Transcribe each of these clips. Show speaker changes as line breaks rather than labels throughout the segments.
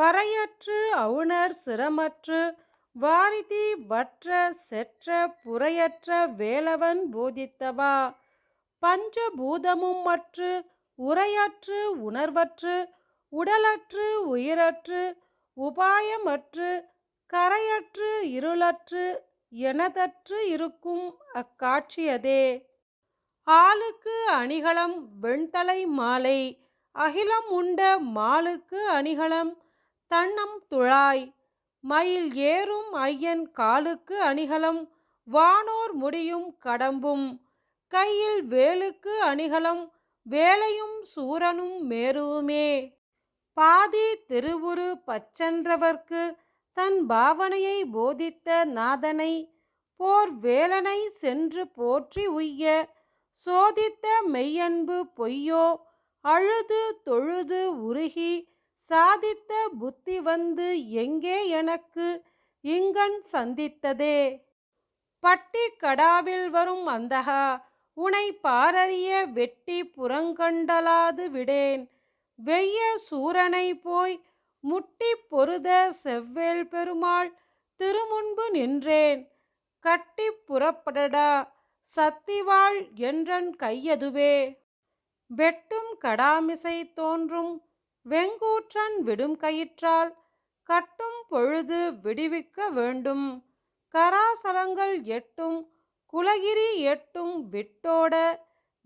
பறையற்று அவுணர் சிரமற்று வாரிதி வற்ற செற்ற புறையற்ற வேலவன் போதித்தவா? பஞ்சபூதமும் மற்று உரையற்று உணர்வற்று உடலற்று உயிரற்று உபாயமற்று கரையற்று இருளற்று எனதற்று இருக்கும் அக்காட்சியதே. ஆளுக்கு அணிகலம் வெண்தலை மாலை அகிலம் உண்ட மாலுக்கு அணிகலம் தன்னம் துழாய். மயில் ஏறும் ஐயன் காலுக்கு அணிகலம் வானோர் முடியும் கடம்பும். கையில் வேலுக்கு அணிகலம் வேலையும் சூரனும் மேருவுமே. பாதி திருவுரு பச்சென்றவர்க்கு தன் பாவனையை போதித்த நாதனை போர் வேலனை சென்று போற்றி உய்ய சோதித்த மெய்யன்பு பொய்யோ அழுது தொழுது உருகி சாதித்த புத்தி வந்து எங்கே எனக்கு? இங்கன் சந்தித்ததே. பட்டி கடாவில் வரும் அந்தகா உனை பாரறிய வெட்டி புறங்கண்டலாது விடேன். வெய்ய சூரனை போய் முட்டி பொருத செவ்வேல் பெருமாள் திருமுன்பு நின்றேன். கட்டி புறப்படடா சத்திவாள் என்றன் கையதுவே. வெட்டும் கடாமிசை தோன்றும் வெங்கூற்றன் விடும் கயிற்றால் கட்டும் பொழுது விடுவிக்க வேண்டும். கராசலங்கள் எட்டும் குலகிரி எட்டும் விட்டோட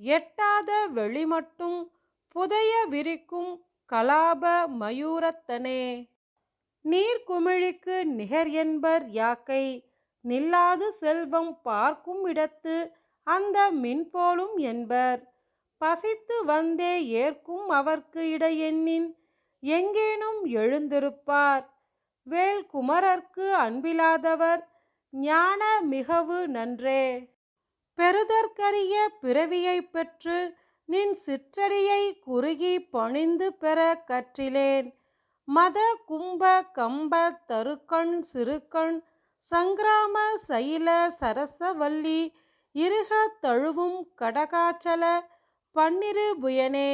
எட்டாத வெளிமட்டும் புதைய விரிக்கும் கலாப மயூரத்தனே. நீர்க்குமிழிக்கு நிகர் என்பர் யாக்கை நில்லாது செல்வம் பார்க்கும் இடத்து அந்த மின்போலும் என்பர். பசித்து வந்தே ஏற்கும் அவர்க்கு இடையெண்ணின் எங்கேனும் எழுந்திருப்பார். வேல் குமரர்க்கு அன்பிலாதவர் ஞான மிகவு நன்றே. பெறுதற்கரிய பிறவியை பெற்று நின் சிற்றடியை குறுகி பணிந்து பெற கற்றிலேன். மத கும்ப கம்ப தருக்கண் சிறுக்கண் சங்கிராம சைல சரசவல்லி இருக தழுவும் கடகாச்சல பன்னிரு புயனே.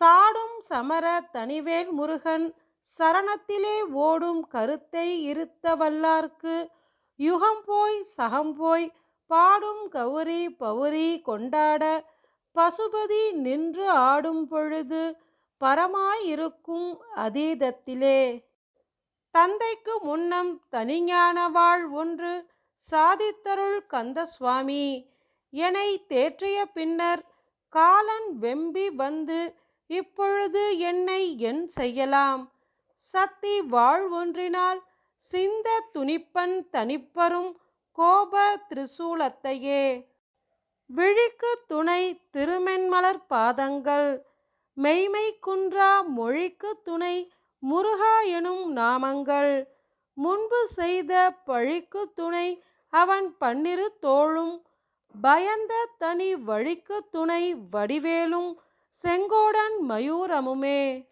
சாடும் சமர தனிவேல் முருகன் சரணத்திலே ஓடும் கருத்தை இருத்த வல்லார்க்கு யுகம் போய் சகம் போய் பாடும் கௌரி பௌரி கொண்டாட பசுபதி நின்று ஆடும் பொழுது பரமாயிருக்கும் அதீதத்திலே. தந்தைக்கு முன்னம் தனிஞான வாழ் ஒன்று சாதித்தருள் கந்தசுவாமி என்னை தேற்றிய பின்னர் காலன் வெம்பி வந்து இப்பொழுது என்னை என் செய்யலாம்? சத்தி வாழ் ஒன்றினால் சிந்த துணிப்பன் தனிப்பரும் கோப திரிசூலத்தையே. விழிக்கு துணை திருமென்மலர் பாதங்கள் மெய்மை குன்றா மொழிக்கு துணை முருகா எனும் நாமங்கள். முன்பு செய்த பழிக்கு துணை அவன் பன்னிரு தோளும் பயந்த தனி வழிக்கு துணை வடிவேலும் செங்கோடன் மயூரமுமே.